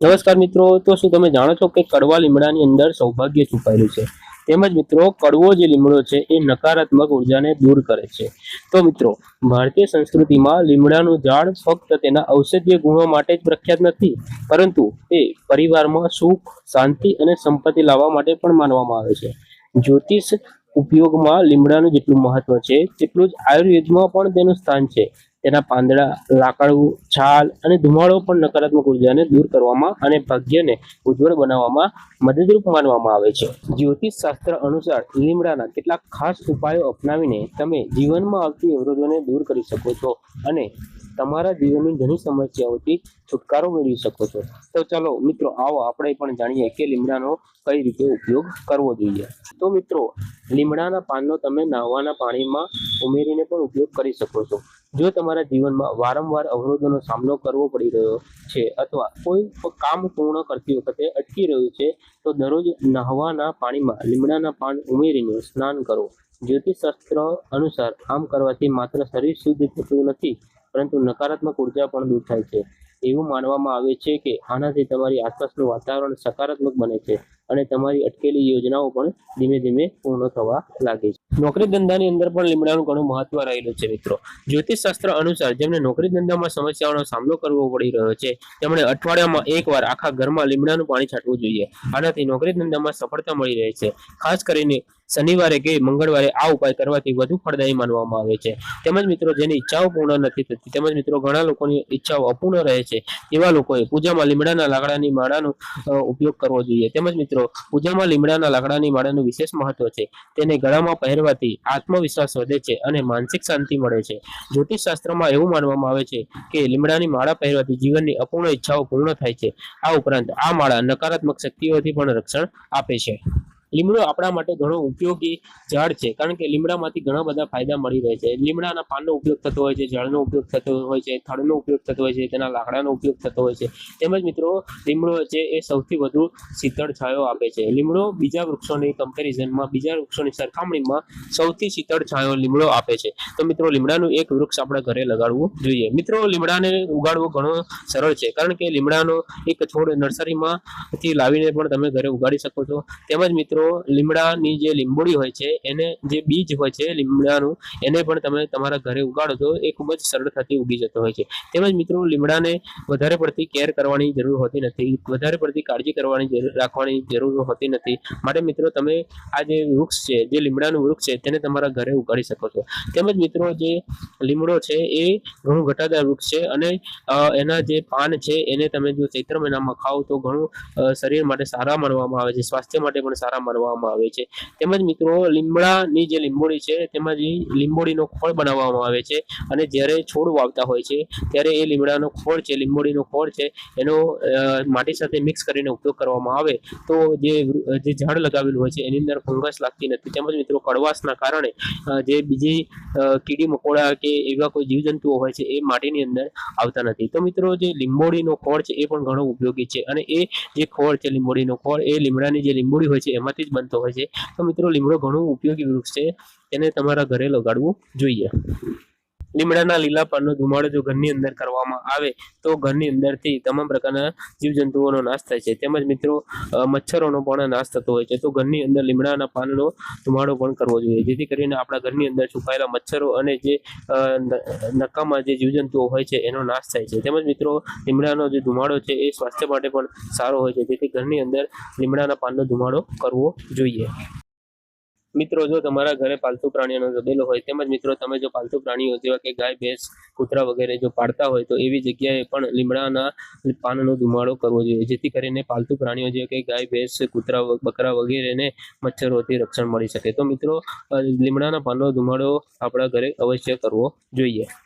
નમસ્કાર મિત્રો, તો શું તમે જાણો છો કે કડવા લીમડાની અંદર સૌભાગ્ય છુપાયેલું છે? તેમજ મિત્રો, કડવો જે લીમડો છે એ નકારાત્મક ઉર્જાને દૂર કરે છે. તો મિત્રો, ભારતીય સંસ્કૃતિમાં લીમડાનું ઝાડ ફક્ત તેના ઔષધીય ગુણો માટે જ પ્રખ્યાત નથી, પરંતુ તે પરિવારમાં સુખ, શાંતિ અને સંપત્તિ લાવવા માટે પણ માનવામાં આવે છે. જ્યોતિષ ઉપયોગમાં લીમડાનું જેટલું મહત્વ છે, તેટલું જ આયુર્વેદમાં પણ તેનું સ્થાન છે. તેના પાંદડા, લાકડું, છાલ અને ધુમાડો પણ નકારાત્મક ઉર્જાને દૂર કરવામાં અને ભાગ્યને ઉજ્જવળ બનાવવામાં મદદરૂપ માનવામાં આવે છે. જ્યોતિષ શાસ્ત્ર અનુસાર લીમડાના કેટલાક ખાસ ઉપાયો અપનાવીને તમે જીવનમાં આવતી અવરોધોને દૂર કરી શકો છો અને તમારા જીવનની ઘણી સમસ્યાઓથી છુટકારો મેળવી શકો છો. તો ચાલો મિત્રો, આવો આપણે પણ જાણીએ કે લીમડાનો કઈ રીતે ઉપયોગ કરવો જોઈએ. તો મિત્રો, લીમડાના પાનનો તમે નાહવાના પાણીમાં ઉમેરીને પણ ઉપયોગ કરી શકો છો. જો તમારા જીવનમાં વારંવાર અવરોધોનો સામનો કરવો પડી રહ્યો છે અથવા કોઈ કામ પૂર્ણ કરતી વખતે અટકી રહ્યું છે, તો દરરોજ નહાવાના પાણીમાં, લીમડાના પાન ઉમેરીને સ્નાન કરો. જ્યોતિષશાસ્ત્ર અનુસાર આમ કરવાથી માત્ર શરીર શુદ્ધ થતું નથી, પરંતુ નકારાત્મક ઊર્જા પણ દૂર થાય છે. એવું માનવામાં આવે છે કે આનાથી તમારી આસપાસનું વાતાવરણ સકારાત્મક બને છે. અને તમારી અટકેલી યોજનાઓ પણ ધીમે ધીમે પૂર્ણ થવા લાગે છે. નોકરી ધંધાની અંદર પણ લીમડાનું ઘણું મહત્વ રહેલું છે મિત્રો. જ્યોતિષ શાસ્ત્ર અનુસાર જેમને નોકરી ધંધામાં સમસ્યાઓનો સામનો કરવો પડી રહ્યો છે, તેમણે અઠવાડિયામાં એકવાર આખા ઘરમાં લીમડાનું પાણી છાંટવું જોઈએ. આનાથી નોકરી ધંધામાં સફળતા મળી રહે છે. ખાસ કરીને શનિવારે કે મંગળવારે આ ઉપાય કરવાથી વધુ ફળદાયી માનવામાં આવે છે. તેમજ મિત્રો, જેની ઈચ્છાઓ પૂર્ણ નથી થતી, તેમજ મિત્રો, ઘણા લોકોની ઈચ્છાઓ અપૂર્ણ રહે છે, એવા લોકોએ પૂજામાં લીમડાના લાકડાની માળાનો ઉપયોગ કરવો જોઈએ. તેમજ મિત્રો પૂજામાં લીમડાના લાકડાની માળાનું વિશેષ મહત્વ છે. તેને ગળામાં પહેરવાથી આત્મવિશ્વાસ વધે છે અને માનસિક શાંતિ મળે છે. જ્યોતિષ શાસ્ત્રમાં એવું માનવામાં આવે છે કે લીમડાની માળા પહેરવાથી જીવનની અપૂર્ણ ઈચ્છાઓ પૂર્ણ થાય છે. આ ઉપરાંત આ માળા નકારાત્મક શક્તિઓથી પણ રક્ષણ આપે છે. લીમડો આપણા માટે ઘણો ઉપયોગી ઝાડ છે, કારણ કે લીમડામાંથી ઘણા બધા ફાયદા મળી રહે છે. લીમડાના પાનનો ઉપયોગ થતો હોય છે જળનો ઉપયોગ થતો હોય છે થડનો ઉપયોગ થતો હોય છે, તેના લાકડાનો ઉપયોગ થતો હોય છે. તેમજ મિત્રો, લીમડો છે એ સૌથી વધુ શીતળ છાયો આપે છે. લીમડો બીજા વૃક્ષોની કમ્પેરિઝનમાં બીજા વૃક્ષોની સરખામણીમાં સૌથી શીતળ છાયો લીમડો આપે છે. તો મિત્રો, લીમડાનું એક વૃક્ષ આપણા ઘરે લગાડવું જોઈએ. મિત્રો, લીમડાને ઉગાડવો ઘણો સરળ છે, કારણ કે લીમડાનો એક છોડ નર્સરીમાંથી લાવીને પણ તમે ઘરે ઉગાડી શકો છો. તેમજ મિત્રો લીમડાની જે લીંબોડી હોય છે, એને જે બીજ હોય છે લીમડાનું, એને પણ તમે તમારા ઘરે ઉગાડો તો એ ખૂબ જ સરળતાથી ઉગી જતો હોય છે. તેમજ મિત્રો, લીમડાને વધારે પડતી કેર કરવાની જરૂર હોતી નથી, વધારે પડતી કાળજી કરવાની જરૂર, રાખવાની જરૂર હોતી નથી. માટે મિત્રો, તમે આ જે વૃક્ષ છે, જે લીમડાનું વૃક્ષ છે, તેને તમારા ઘરે ઉગાડી શકો છો. તેમજ મિત્રો, જે લીમડો છે, એ ઘણું ઘટાદાર વૃક્ષ છે અને એના જે પાન છે, એને તમે જો ચૈત્ર મહિનામાં ખાઓ તો ઘણું શરીર માટે સારા માનવામાં આવે છે, સ્વાસ્થ્ય માટે પણ સારા માનવામાં આવે છે. તેમજ મિત્રો લીમડાની જે લીંબોડી છે તેમાંથી લીંબોડીનો ખોળ બનાવવામાં આવે છે. અને જ્યારે છોડ વાવતા હોય છે, ત્યારે એ લીમડાનો ખોળ છે લીંબોડીનો ખોળ છે, એનો માટી સાથે મિક્સ કરીને ઉપયોગ કરવામાં આવે. તો જે ઝાડ લગાવેલું હોય છે, એની અંદર ફંગસ લાગતી નથી. તેમજ મિત્રો કડવાશના કારણે જે બીજી કીડી મકોડા કે એવા કોઈ જીવજંતુઓ હોય છે, એ માટીની અંદર આવતા નથી. તો મિત્રો જે લીંબોડીનો ખોળ છે, એ પણ ઘણો ઉપયોગી છે. અને એ જે ખોળ છે લીંબોડીનો ખોળ, એ લીમડાની જે લીંબોડી હોય છે એમાંથી જ બનતો હોય છે. તો મિત્રો લીમડો ઘણું ઉપયોગી વૃક્ષ છે. એને તમારા ઘરે લગાડવું જોઈએ. લીમડાના લીલા પાનનો ધુમાડો જો ઘરની અંદર કરવામાં આવે, તો ઘરની અંદરથી તમામ પ્રકારના જીવજંતુઓનો નાશ થાય છે. તેમજ મિત્રો મચ્છરોનો પણ નાશ થતો હોય છે. તો ઘરની અંદર લીમડાના પાનનો ધુમાડો પણ કરવો જોઈએ. જેથી કરીને આપણા ઘરની અંદર છુપાયેલા મચ્છરો અને જે નકામા જે જીવજંતુઓ હોય છે, એનો નાશ થાય છે. તેમજ મિત્રો, લીમડાનો જે ધુમાડો છે, એ સ્વાસ્થ્ય માટે પણ સારો હોય છે. જેથી ઘરની અંદર લીમડાના પાનનો ધુમાડો કરવો જોઈએ. મિત્રો, જો તમારા ઘરે પાલતુ પ્રાણીઓનો જબેલો હોય તેમજ મિત્રો, તમે જો પાલતુ પ્રાણીઓ જેવા કે ગાય, ભેંસ, કૂતરા વગેરે જો પાળતા હોય તો એવી જગ્યાએ પણ લીમડાના પાનનો ધુમાડો કરવો જોઈએ. જેથી કરીને પાલતુ પ્રાણીઓ જેવા કે ગાય, ભેંસ, કૂતરા બકરા વગેરેને મચ્છરોથી રક્ષણ મળી શકે. તો મિત્રો લીમડાના પાનનો ધુમાડો આપણા ઘરે અવશ્ય કરવો જોઈએ.